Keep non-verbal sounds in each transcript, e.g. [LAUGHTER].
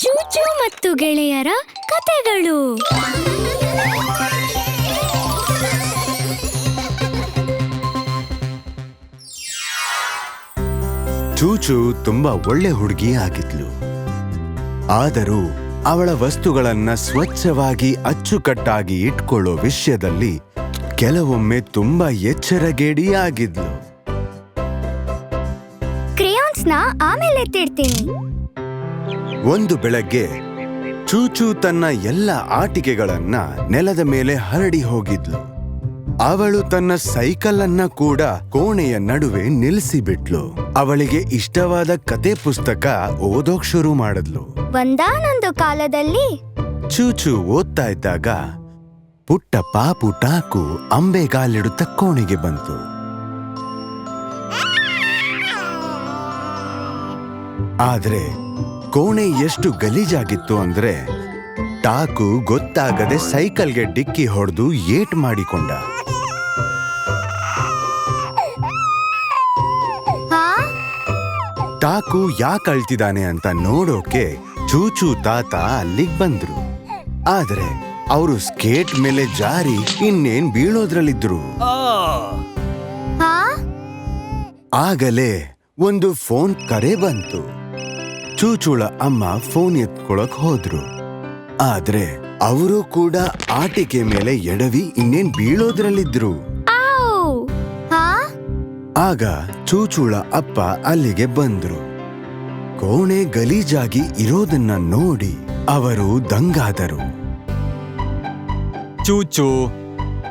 ಚೂಚು ಮತ್ತು ಗೆಳೆಯರ ಕತೆಗಳು. ಚೂಚು ತುಂಬಾ ಒಳ್ಳೆ ಹುಡುಗಿ ಆಗಿದ್ಲು. ಆದರೂ ಅವಳ ವಸ್ತುಗಳನ್ನ ಸ್ವಚ್ಛವಾಗಿ ಅಚ್ಚುಕಟ್ಟಾಗಿ ಇಟ್ಕೊಳ್ಳೋ ವಿಷಯದಲ್ಲಿ ಕೆಲವೊಮ್ಮೆ ತುಂಬಾ ಎಚ್ಚರಗೇಡಿ ಆಗಿದ್ಲು ಕ್ರೇಯಾನ್ಸ್ನ ಆಮೇಲೆ ಎತ್ತಿಡ್ತೀನಿ ಒಂದು ಬೆಳಗ್ಗೆ ಚೂಚು ತನ್ನ ಎಲ್ಲ ಆಟಿಕೆಗಳನ್ನ ನೆಲದ ಮೇಲೆ ಹರಡಿ ಹೋಗಿದ್ಲು. ಅವಳು ತನ್ನ ಸೈಕಲ್ ಅನ್ನ ಕೂಡ ಕೋಣೆಯ ನಡುವೆ ನಿಲ್ಲಿಸಿಬಿಟ್ಲು. ಅವಳಿಗೆ ಇಷ್ಟವಾದ ಕತೆ ಪುಸ್ತಕ ಓದೋಕ್ ಶುರು ಮಾಡಿದ್ಲು. ಒಂದಾನೊಂದು ಕಾಲದಲ್ಲಿ? ಚೂಚು ಓದ್ತಾ ಇದ್ದಾಗ ಪುಟ್ಟ ಪಾಪು ಟಾಕು ಅಂಬೆಗಾಲಿಡುತ್ತ ಕೋಣೆಗೆ ಬಂತು. ಆದ್ರೆ ಕೋಣೆ ಎಷ್ಟು ಗಲೀಜಾಗಿತ್ತು ಅಂದ್ರೆ ಟಾಕು ಗೊತ್ತಾಗದೆ ಸೈಕಲ್ಗೆ ಡಿಕ್ಕಿ ಹೊಡೆದು ಏಟ್ ಮಾಡಿಕೊಂಡ. ಹಾ? ಟಾಕು ಯಾಕೆ ಅಳ್ತಿದ್ದಾನೆ ಅಂತ ನೋಡೋಕೆ ಚೂಚು ತಾತ ಅಲ್ಲಿಗೆ ಬಂದ್ರು. ಆದ್ರೆ ಅವರು ಸ್ಕೇಟ್ ಮೇಲೆ ಜಾರಿ ಇನ್ನೇನ್ ಬೀಳೋದ್ರಲ್ಲಿದ್ರು. ಹಾ? ಆಗಲೇ ಒಂದು ಫೋನ್ ಕರೆ ಬಂತು. ಚೂಚುಳ ಅಮ್ಮ ಫೋನ್ ಎತ್ಕೊಳಕ್ ಹೋದ್ರು. ಆದ್ರೆ ಅವರು ಕೂಡ ಆಟಿಕೆ ಮೇಲೆ ಎಡವಿ ಇನ್ನೇನ್ ಬೀಳೋದ್ರಲ್ಲಿದ್ರು. ಆವ್! ಹಾ? ಆಗ ಚೂಚುಳ ಅಪ್ಪ ಅಲ್ಲಿಗೆ ಬಂದ್ರು. ಕೋಣೆ ಗಲೀಜಾಗಿ ಇರೋದನ್ನ ನೋಡಿ ಅವರು ದಂಗಾದರು. ಚೂಚು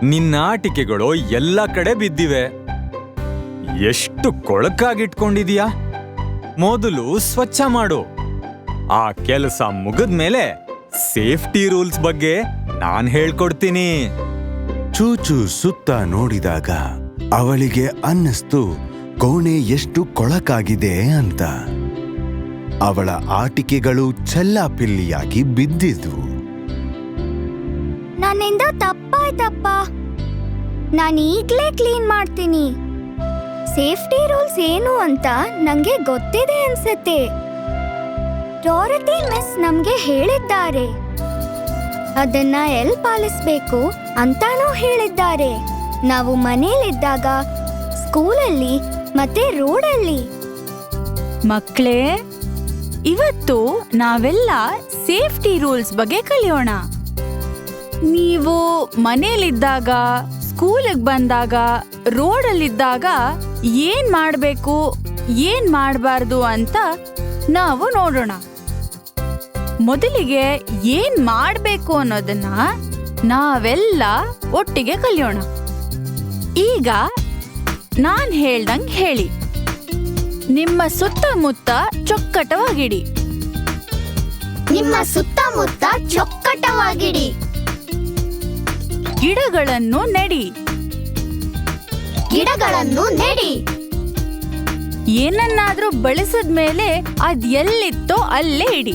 ನಿನ್ನ ಆಟಿಕೆಗಳು ಎಲ್ಲ ಕಡೆ ಬಿದ್ದಿವೆ. ಎಷ್ಟು ಕೊಳಕಾಗಿಟ್ಕೊಂಡಿದೀಯಾ? ಮೊದಲು ಸ್ವಚ್ಛ ಮಾಡು. ಆ ಕೆಲಸ ಮುಗಿದ್ಮೇಲೆ ಸೇಫ್ಟಿ ರೂಲ್ಸ್ ಬಗ್ಗೆ ನಾನ್ ಹೇಳ್ಕೊಡ್ತೀನಿ. ಚೂಚು ಸುತ್ತ ನೋಡಿದಾಗ ಅವಳಿಗೆ ಅನ್ನಿಸ್ತು ಕೋಣೆ ಎಷ್ಟು ಕೊಳಕಾಗಿದೆ ಅಂತ. ಅವಳ ಆಟಿಕೆಗಳು ಚೆಲ್ಲಾಪಿಲ್ಲಿಯಾಗಿ ಬಿದ್ದಿದ್ವು. ನನ್ನಿಂದ ತಪ್ಪಾಯ್ತಪ್ಪ. ನಾನು ಈಗಲೇ ಕ್ಲೀನ್ ಮಾಡ್ತೀನಿ. ಸೇಫ್ಟಿ ರೂಲ್ಸ್ ಏನು ಅಂತ ನಂಗೆ ಗೊತ್ತಿದೆ ಅನ್ಸತ್ತೆ. ಡಾರತಿ ಮಿಸ್ ನಮ್ಗೆ ಹೇಳಿದ್ದಾರೆ. ಅದನ್ನ ಎಲ್ ಪಾಲಿಸ್ಬೇಕು ಅಂತಾನೂ ಹೇಳಿದ್ದಾರೆ. ನಾವು ಮನೇಲಿದ್ದಾಗ ಸ್ಕೂಲಲ್ಲಿ ಮತ್ತೆ ರೋಡಲ್ಲಿ. ಮಕ್ಕಳೇ ಇವತ್ತು ನಾವೆಲ್ಲ ಸೇಫ್ಟಿ ರೂಲ್ಸ್ ಬಗ್ಗೆ ಕಲಿಯೋಣ. ನೀವು ಮನೇಲಿದ್ದಾಗ ಸ್ಕೂಲಿಗೆ ಬಂದಾಗ, ರೋಡಲ್ಲಿದ್ದಾಗ ಏನ್ ಮಾಡಬೇಕು, ಏನ್ ಮಾಡಬಾರ್ದು ಅಂತ ನಾವು ನೋಡೋಣ. ಮೊದಲಿಗೆ ಏನ್ ಮಾಡಬೇಕು ಅನ್ನೋದನ್ನ ನಾವೆಲ್ಲ ಒಟ್ಟಿಗೆ ಕಲಿಯೋಣ. ಈಗ ನಾನ್ ಹೇಳ್ದಂಗ್ ಹೇಳಿ. ನಿಮ್ಮ ಸುತ್ತಮುತ್ತ ಚೊಕ್ಕಟವಾಗಿಡಿ. ನಿಮ್ಮ ಸುತ್ತಮುತ್ತ ಚೊಕ್ಕಟವಾಗಿಡಿ. ಗಿಡಗಳನ್ನು ನೆಡಿ. ಗಿಡಗಳನ್ನು ನೆಡಿ. ಏನನ್ನಾದ್ರೂ ಬಳಸಿದ್ಮೇಲೆ ಅದ್ ಎಲ್ಲಿತ್ತೋ ಅಲ್ಲೇ ಇಡಿ.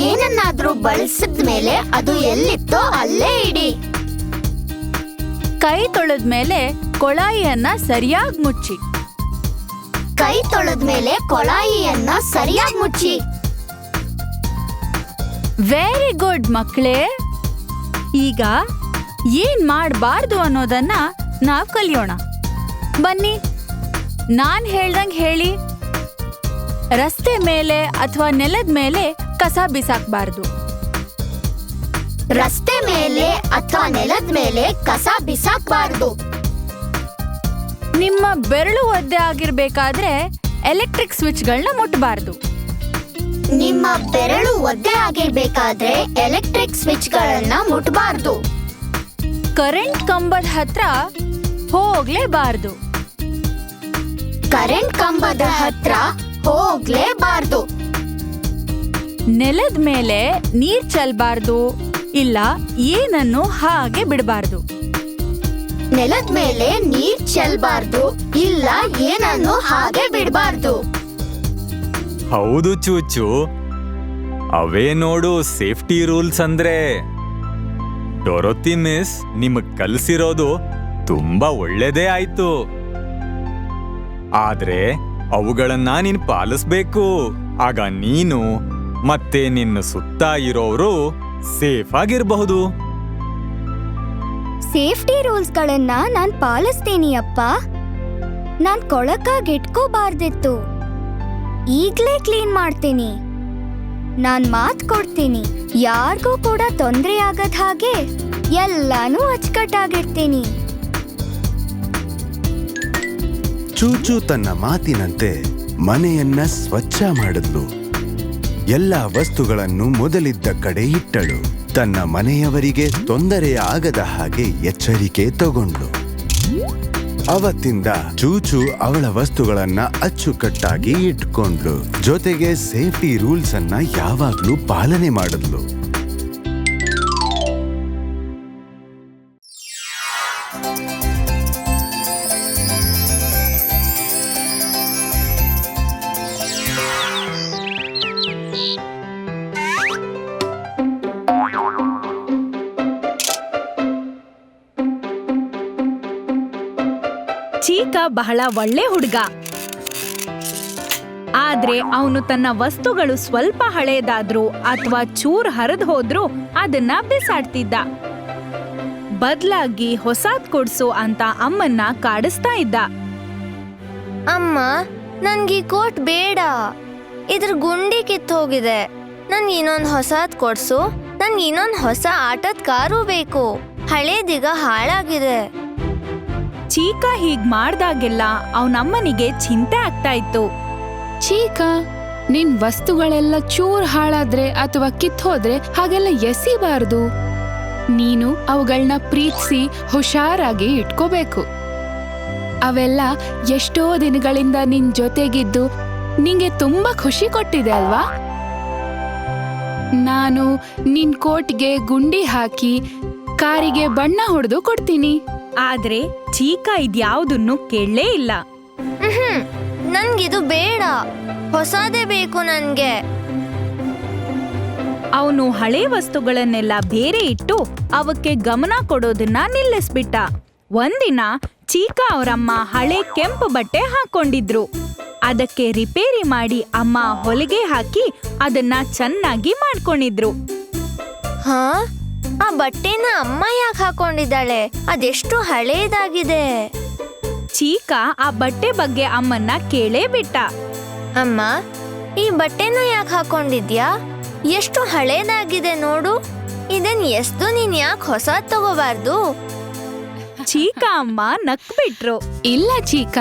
ಏನನ್ನಾದ್ರೂ ಬಳಸಿದ ಮೇಲೆ ಅದು ಎಲ್ಲಿತ್ತೋ ಅಲ್ಲೇ ಇಡಿ. ಕೈ ತೊಳೆದ್ಮೇಲೆ ಕೊಳಾಯಿಯನ್ನ ಸರಿಯಾಗಿ ಮುಚ್ಚಿ. ಕೈ ತೊಳೆದ್ಮೇಲೆ ಕೊಳಾಯಿಯನ್ನ ಸರಿಯಾಗಿ ಮುಚ್ಚಿ. ವೆರಿ ಗುಡ್ ಮಕ್ಕಳೇ. ಈಗ ಏನ್ ಮಾಡಬಾರ್ದು ಅನ್ನೋದನ್ನ ನಾವ್ ಕಲಿಯೋಣ. ಬನ್ನಿ ನಾನ್ ಹೇಳ್ದಂಗ್ ಹೇಳಿ. ರಸ್ತೆ ಮೇಲೆ ಅಥವಾ ನೆಲದ ಮೇಲೆ ಕಸ ಬಿಸಾಕ್ಬಾರ್ದು. ರಸ್ತೆ ಮೇಲೆ ಅಥವಾ ನೆಲದ ಮೇಲೆ ಕಸ ಬಿಸಾಕ್ಬಾರ್ದು. ನಿಮ್ಮ ಬೆರಳು ಒದ್ದೆ ಆಗಿರ್ಬೇಕಾದ್ರೆ ಎಲೆಕ್ಟ್ರಿಕ್ ಸ್ವಿಚ್ಗಳನ್ನ ಮುಟ್ಟಬಾರ್ದು ನಿಮ್ಮ ಬೆರಳು ಒದ್ದೆ ಆಗಿರ್ಬೇಕಾದ್ರೆ ಎಲೆಕ್ಟ್ರಿಕ್ ಸ್ವಿಚ್ ಗಳನ್ನ ಮುಟ್ಬಾರ್ದು. ಕರೆಂಟ್ ಕಂಬದ ಹತ್ರ ಹೋಗ್ಲೇಬಾರ್ದು. ಕರೆಂಟ್ ಕಂಬದ ಹತ್ರ ಹೋಗ್ಲೇಬಾರ್ದು. ನೆಲದ ಮೇಲೆ ನೀರ್ ಚೆಲ್ಬಾರ್ದು ಇಲ್ಲ ಏನನ್ನು ಹಾಗೆ ಬಿಡಬಾರ್ದು. ನೆಲದ ಮೇಲೆ ನೀರ್ ಚೆಲ್ಬಾರ್ದು ಇಲ್ಲ ಏನನ್ನು ಹಾಗೆ ಬಿಡಬಾರ್ದು. ಹೌದು ಚೂಚು. ಅವೇ ನೋಡು ಸೇಫ್ಟಿ ರೂಲ್ಸ್ ಅಂದ್ರೆ. ಡೊರೊತಿ ಮಿಸ್, ನಿಮಗ್ ಕಲ್ಸಿರೋದು ತುಂಬಾ ಒಳ್ಳೇದೇ ಆಯ್ತು. ಆದ್ರೆ ಅವುಗಳನ್ನ ನೀನ್ ಪಾಲಿಸ್ಬೇಕು. ಆಗ ನೀನು ಮತ್ತೆ ನಿನ್ನ ಸುತ್ತ ಇರೋರು ಸೇಫ್ ಆಗಿರಬಹುದು. ಸೇಫ್ಟಿ ರೂಲ್ಸ್ಗಳನ್ನ ನಾನ್ ಪಾಲಿಸ್ತೀನಿ ಅಪ್ಪ. ನಾನ್ ಕೊಳಕಾಗಿ ಇಟ್ಕೋಬಾರ್ದಿತ್ತು. ಈಗ್ಲೇ ಕ್ಲೀನ್ ಮಾಡ್ತೀನಿ. ನಾನ್ ಮಾತ್ ಕೊಡ್ತೀನಿ. ಯಾರಿಗೂ ಕೂಡ ತೊಂದ್ರೆ ಆಗದ ಹಾಗೆ ಎಲ್ಲಾನು ಅಚ್ಚುಕಟ್ಟಾಗಿರ್ತೀನಿ. ಚೂಚು ತನ್ನ ಮಾತಿನಂತೆ ಮನೆಯನ್ನ ಸ್ವಚ್ಛ ಮಾಡಿದ್ಲು. ಎಲ್ಲ ವಸ್ತುಗಳನ್ನು ಮೊದಲಿದ್ದ ಕಡೆ ಇಟ್ಟಳು. ತನ್ನ ಮನೆಯವರಿಗೆ ತೊಂದರೆ ಆಗದ ಹಾಗೆ ಎಚ್ಚರಿಕೆ ತಗೊಂಡ್ಳು. ಅವತ್ತಿಂದ ಚೂಚು ಅವಳ ವಸ್ತುಗಳನ್ನ ಅಚ್ಚುಕಟ್ಟಾಗಿ ಇಟ್ಕೊಂಡ್ಲು ಜೊತೆಗೆ ಸೇಫ್ಟಿ ರೂಲ್ಸ್ ಅನ್ನ ಯಾವಾಗ್ಲೂ ಪಾಲನೆ ಮಾಡಿದ್ಲು. ಚೀಕ ಬಹಳ ಒಳ್ಳೆ ಹುಡುಗ. ಆದ್ರೆ ಅವನು ತನ್ನ ವಸ್ತುಗಳು ಸ್ವಲ್ಪ ಹಳೇದಾದ್ರು ಅಥವಾ ಚೂರ್ ಹರಿದು ಹೋದ್ರು ಅದನ್ನ ಬಿಸಾಡ್ತಿದ್ದ. ಬದ್ಲಾಗಿ ಹೊಸಾದ್ ಕೊಡ್ಸು ಅಂತ ಅಮ್ಮನ್ನ ಕಾಡಿಸ್ತಾ ಇದ್ದ. ಅಮ್ಮ, ನನ್ಗೆ ಕೋಟ್ ಬೇಡ. ಇದ್ರ ಗುಂಡಿ ಕಿತ್ತು ಹೋಗಿದೆ. ನನ್ ಇನ್ನೊಂದು ಹೊಸಾದ್ ಕೊಡ್ಸು. ನನ್ ಇನ್ನೊಂದು ಹೊಸ ಆಟದ ಕಾರು ಬೇಕು. ಹಳೇದೀಗ ಹಾಳಾಗಿದೆ. ಚೀಕ ಹೀಗ್ ಮಾಡ್ದಾಗೆಲ್ಲ ಅವನಮ್ಮನಿಗೆ ಚಿಂತೆ ಆಗ್ತಾ ಇತ್ತು. ಚೀಕ, ನಿನ್ ವಸ್ತುಗಳೆಲ್ಲ ಚೂರ್ ಹಾಳಾದ್ರೆ ಅಥವಾ ಕಿತ್ತೋದ್ರೆ ಹಾಗೆಲ್ಲ ಎಸಿಬಾರ್ದು. ನೀನು ಅವುಗಳನ್ನ ಪ್ರೀತಿಸಿ ಹುಷಾರಾಗಿ ಇಟ್ಕೋಬೇಕು. ಅವೆಲ್ಲ ಎಷ್ಟೋ ದಿನಗಳಿಂದ ನಿನ್ ಜೊತೆಗಿದ್ದು ನಿಂಗೆ ತುಂಬಾ ಖುಷಿ ಕೊಟ್ಟಿದೆ ಅಲ್ವಾ? ನಾನು ನಿನ್ ಕೋಟ್ಗೆ ಗುಂಡಿ ಹಾಕಿ ಕಾರಿಗೆ ಬಣ್ಣ ಹೊಡೆದು ಕೊಡ್ತೀನಿ. ಆದ್ರೆ ಚೀಕ ಇದ್ಯಾವುದನ್ನು ಕೇಳಲೇ ಇಲ್ಲ. ಹ್ಮ್ ನನ್ಗಿದು ಬೇಡ. ಹೊಸದೇ ಬೇಕು ನನ್ಗೆ. ಅವನು ಹಳೆ ವಸ್ತುಗಳನ್ನೆಲ್ಲ ಬೇರೆ ಇಟ್ಟು ಅವಕ್ಕೆ ಗಮನ ಕೊಡೋದನ್ನ ನಿಲ್ಲಿಸ್ಬಿಟ್ಟ. ಒಂದಿನ ಚೀಕ ಅವರಮ್ಮ ಹಳೆ ಕೆಂಪು ಬಟ್ಟೆ ಹಾಕೊಂಡಿದ್ರು. ಅದಕ್ಕೆ ರಿಪೇರಿ ಮಾಡಿ ಅಮ್ಮ ಹೊಲಿಗೆ ಹಾಕಿ ಅದನ್ನ ಚೆನ್ನಾಗಿ ಮಾಡ್ಕೊಂಡಿದ್ರು. ಹಾ? ಆ ಬಟ್ಟೆನ ಅಮ್ಮ ಯಾಕೆ ಹಾಕೊಂಡಿದ್ದಾಳೆ? ಅದೆಷ್ಟು ಹಳೇದಾಗಿದೆ. ಚೀಕ ಆ ಬಟ್ಟೆ ಬಗ್ಗೆ ಅಮ್ಮನ್ನ ಕೇಳೇ ಬಿಟ್ಟ. ಅಮ್ಮ ಈ ಬಟ್ಟೆನ ಯಾಕೆ ಹಾಕೊಂಡಿದ್ಯಾ? ಎಷ್ಟು ಹಳೇದಾಗಿದೆ ನೋಡು. ಇದನ್ ಎಷ್ಟು ನೀನ್ ಯಾಕೆ ಹೊಸ ತಗೋಬಾರ್ದು? ಚೀಕ ಅಮ್ಮ ನಕ್ಬಿಟ್ರು. ಇಲ್ಲ ಚೀಕ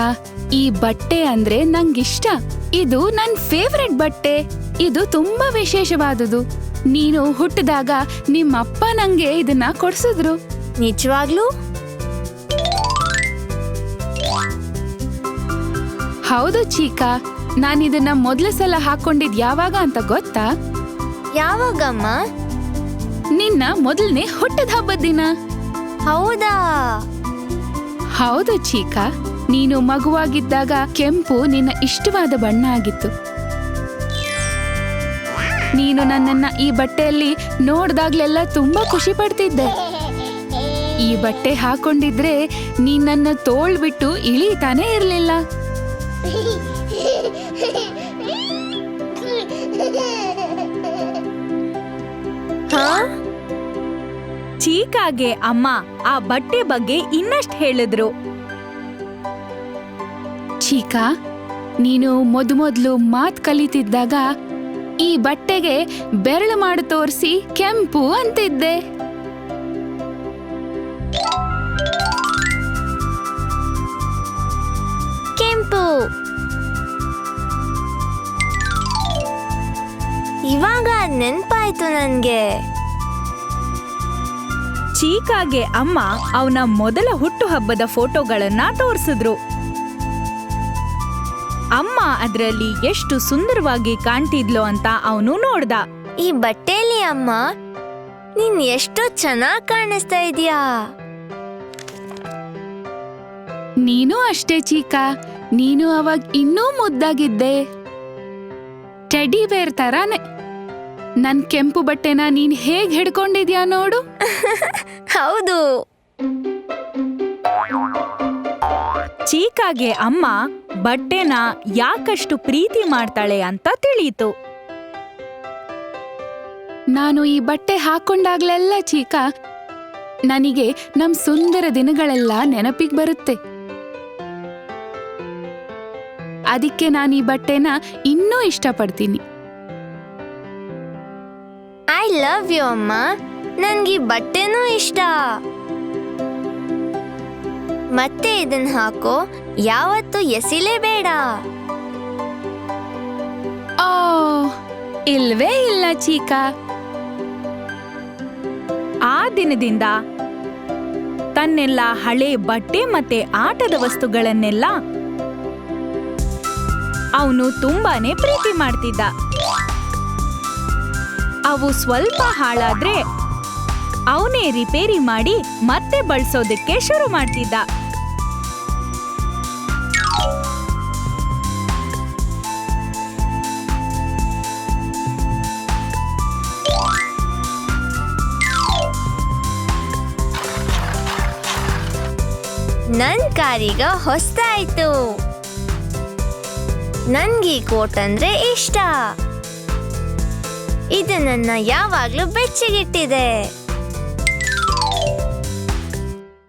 ಈ ಬಟ್ಟೆ ಅಂದ್ರೆ ನಂಗಿಷ್ಟ. ಇದು ನನ್ ಫೇವ್ರೆಟ್ ಬಟ್ಟೆ. ಇದು ತುಂಬಾ ವಿಶೇಷವಾದುದು. ನೀನು ಹುಟ್ಟಿದಾಗ ನಿಮ್ಮಪ್ಪ ನಂಗೆ ಇದನ್ನ ಕೊಡ್ಸಿದ್ರು. ನಿಜವಾಗ್ಲೂ? ಹೌದು ನಾನು ಇದನ್ನ ಮೊದಲ ಸಲ ಹಾಕೊಂಡಿದ್ ಯಾವಾಗ ಅಂತ ಗೊತ್ತಾ? ಯಾವಾಗಮ್ಮ ನಿನ್ನ ಮೊದಲನೇ ಹುಟ್ಟದ ಹಬ್ಬದ ದಿನ. ಹೌದಾ? ಹೌದು ಚೀಕಾ ನೀನು ಮಗುವಾಗಿದ್ದಾಗ ಕೆಂಪು ನಿನ್ನ ಇಷ್ಟವಾದ ಬಣ್ಣ ಆಗಿತ್ತು. ನೀನು ನನ್ನನ್ನ ಈ ಬಟ್ಟೆಯಲ್ಲಿ ನೋಡ್ದಾಗ್ಲೆಲ್ಲ ತುಂಬಾ ಖುಷಿ ಪಡ್ತಿದ್ದೆ. ಈ ಬಟ್ಟೆ ಹಾಕೊಂಡಿದ್ರೆ ನೀನ್ ನನ್ನ ತೋಳ್ ಬಿಟ್ಟು ಇಳಿತಾನೆ ಇರ್ಲಿಲ್ಲ. ಚೀಕಾಗೆ ಅಮ್ಮ ಆ ಬಟ್ಟೆ ಬಗ್ಗೆ ಇನ್ನಷ್ಟು ಹೇಳಿದ್ರು. ಚೀಕಾ ನೀನು ಮೊದ್ಮೊದ್ಲು ಮಾತ್ ಕಲಿತಿದ್ದಾಗ ಈ ಬಟ್ಟೆಗೆ ಬೆರಳು ಮಾಡಿ ತೋರಿಸಿ ಕೆಂಪು ಅಂತಿದ್ದೆ. ಕೆಂಪು. ಇವಾಗ ನೆನ್ಪಾಯ್ತು ನನ್ಗೆ. ಚೀಕಾಗೆ ಅಮ್ಮ ಅವನ ಮೊದಲ ಹುಟ್ಟುಹಬ್ಬದ ಫೋಟೋಗಳನ್ನ ತೋರಿಸಿದ್ರು. ಅಮ್ಮ ಅದರಲ್ಲಿ ಎಷ್ಟು ಸುಂದರವಾಗಿ ಕಾಣ್ತಿದ್ಲು ಅಂತ ಅವನು ನೋಡ್ದ. ಈ ಬಟ್ಟೆಲಿ ಅಮ್ಮ ನೀನ್ ಎಷ್ಟು ಚೆನ್ನಾಗ್ ಕಾಣಿಸ್ತಾ ಇದೀಯಾ? ನೀನು ಅಷ್ಟೇ ಚೀಕ ನೀನು ಅವಾಗ ಇನ್ನೂ ಮುದ್ದಾಗಿದ್ದೆ. ಟೆಡಿ ಬೇರ್ ತರಾನೆ. ನನ್ ಕೆಂಪು ಬಟ್ಟೆನ ನೀನ್ ಹೇಗ್ ಹಿಡ್ಕೊಂಡಿದ್ಯಾ ನೋಡು. [LAUGHS] ಹೌದು. ಚೀಕಾಗೆ ಅಮ್ಮ ಬಟ್ಟೆನ ಯಾಕಷ್ಟು ಪ್ರೀತಿ ಮಾಡ್ತಾಳೆ ಅಂತ ತಿಳಿಯಿತು. ನಾನು ಈ ಬಟ್ಟೆ ಹಾಕೊಂಡಾಗ್ಲೆಲ್ಲ ಚೀಕ ನನಗೆ ನಮ್ ಸುಂದರ ದಿನಗಳೆಲ್ಲ ನೆನಪಿಗೆ ಬರುತ್ತೆ. ಅದಕ್ಕೆ ನಾನು ಈ ಬಟ್ಟೆನ ಇನ್ನೂ ಇಷ್ಟಪಡ್ತೀನಿ. ಐ ಲವ್ ಯು ಅಮ್ಮ. ನನ್ಗೆ ಈ ಬಟ್ಟೆನೂ ಇಷ್ಟ. ಮತ್ತೆ ಇದನ್ ಹಾಕೋ. ಯಾವತ್ತೂ ಎಸಿಲೇಬೇಡ. ಓ, ಇಲ್ವೇ ಇಲ್ಲ ಚೀಕ. ಆ ದಿನದಿಂದ ತನ್ನೆಲ್ಲ ಹಳೆ ಬಟ್ಟೆ ಮತ್ತೆ ಆಟದ ವಸ್ತುಗಳನ್ನೆಲ್ಲ ಅವನು ತುಂಬಾನೇ ಪ್ರೀತಿ ಮಾಡ್ತಿದ್ದ. ಅವು ಸ್ವಲ್ಪ ಹಾಳಾದ್ರೆ ಅವನೇ ರಿಪೇರಿ ಮಾಡಿ ಮತ್ತೆ ಬಳಸೋದಕ್ಕೆ ಶುರು ಮಾಡ್ತಿದ್ದ. ನನ್ ಕಾರೀಗ ಹೊಸ್ತಾಯ್ತು. ನನ್ಗೆ ಈ ಕೋಟ್ ಅಂದ್ರೆ ಇಷ್ಟ. ಇದು ನನ್ನ ಯಾವಾಗ್ಲೂ ಬೆಚ್ಚಗಿಟ್ಟಿದೆ.